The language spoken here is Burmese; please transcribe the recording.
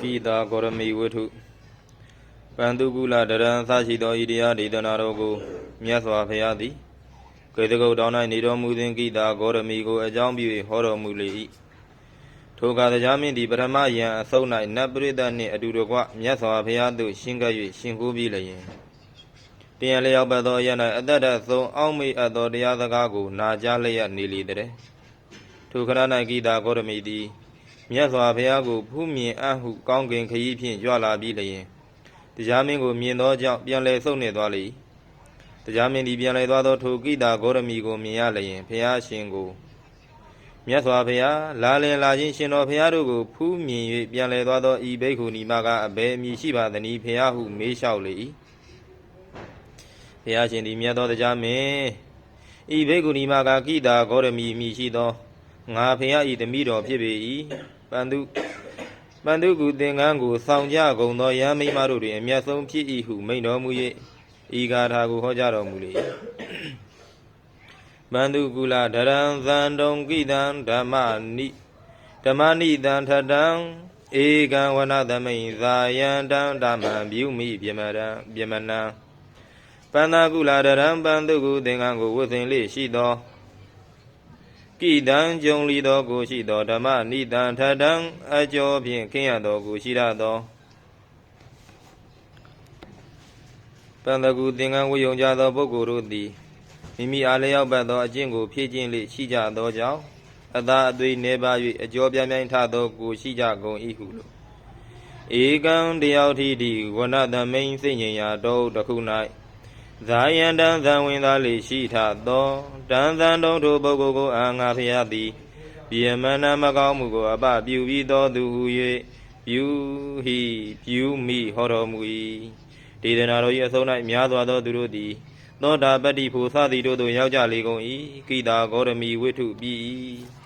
ကိတာဂေါရမီဝိထုပန္တုကုလဒရံသရှိသောဤတရားဒေသနာတော်ကိုမြတ်စွာဘုရားသည်ကေတကုတ်တောင်း၌နေတော်မူသည်ကိတာဂေါရမီကိုအကြောင်းပြု၍ဟောတော်မူလေ၏ထိုကတရားမင်းသည်ပထမယံအဆုံး၌နတ်ပရိသတ်နှင့်အတူတကွမြတ်စွာဘုရားသို့ရှင်းကပ်၍ရှင်ကူးပြီးလျင်တရားလျောက်ပတ်သောအရ၌အတ္တတဆုံးအောက်မေ့အပ်သောတရားစကားကိုနာကြားလျက်နေလေတဲ့ထိုခရ၌ကိတာဂေါရမီသည် မြတ်စွာဘုရားကိုဖူးမြင်အပ်ဟုကောင်းကင်ခရီးဖြင့်ကြွလာပြီးလျင်တရားမင်းကိုမြင်သောကြောင့်ပြန်လဲဆုတ်နေသွားလေ၏တရားမင်းသည်ပြန်လဲသွားသောထိုကိတာဂေါရမီကိုမြင်ရလျင်ဘုရားရှင်ကိုမြတ်စွာဘုရားလာလင်လာခြင်းရှင်တော်ဘုရားတို့ကိုဖူးမြင်၍ပြန်လဲသွားသောဤဘိက္ခုနီမကအဘယ်အမည်ရှိပါသနည်းဘုရားဟုမေးလျှောက်လေ၏ဘုရားရှင်သည်မြတ်သောတရားမင်းဤဘိက္ခုနီမကကိတာဂေါရမီအမည်ရှိသောငါဖရာဤတမိတော်ဖြစ်ပေ၏ ပန္တုပန္တုကုသင်္ကန်းကိုဆောင်ကြကုန်သောယမ်းမိန်းမတို့တွင်အမျက်ဆုံးဖြစ်၏ဟုမိန့်တော်မူ၍ဤဂါထာကိုဟောကြားတော်မူလေ၏ပန္တုကုလဒရံသံတုံကိတံဓမ္မနိဓမ္မနိတံထတံဧကံဝနသမိန်ဇာယံတံဓမ္မံပြုမိပြမရံပြမနံပန္နာကုလဒရံပန္တုကုသင်္ကန်းကိုဝတ်ဆင်လေရှိသော ကိတံကြုံလီသောကိုရှိသောဓမ္မနိတံထတံအကျော်ဖြင့်ခင်းရသောကိုရှိရသောပန္တကူသင်္ကန်းဝေယုံကြသောပုဂ္ဂိုလ်တို့သည်မိမိအားလျောက်ပတ်သောအကျင့်ကိုဖြည့်ကျင့်လေရှိကြသောကြောင့်အသာအသွေးနေပါ၍အကျော်ပြိုင်ပြိုင်ထသောကိုရှိကြကုန်၏ဟုလို့ဧကံတယောက်ထီတိဝနတမိန်စိတ်ငြိမ်ရာတောတစ်ခု၌ ဇာယံတံဇံဝင်သားလေရှိထသောတန်သံတုံထိုပုဂ္ဂိုလ်ကိုအာငါဖျားသည်ပြေမနာမကောင်းမှုကိုအပပြုပြီးသောသူဟု၍ပြုဟိပြုမိဟောတော်မူ၏ဒေသနာတော်၏အဆုံး၌များစွာသောသူတို့သည်သောတာပတ္တိဖို့သသည်တို့သို့ရောက်ကြလေကုန်၏ကိတာဂေါရမီဝိထုပြီ၏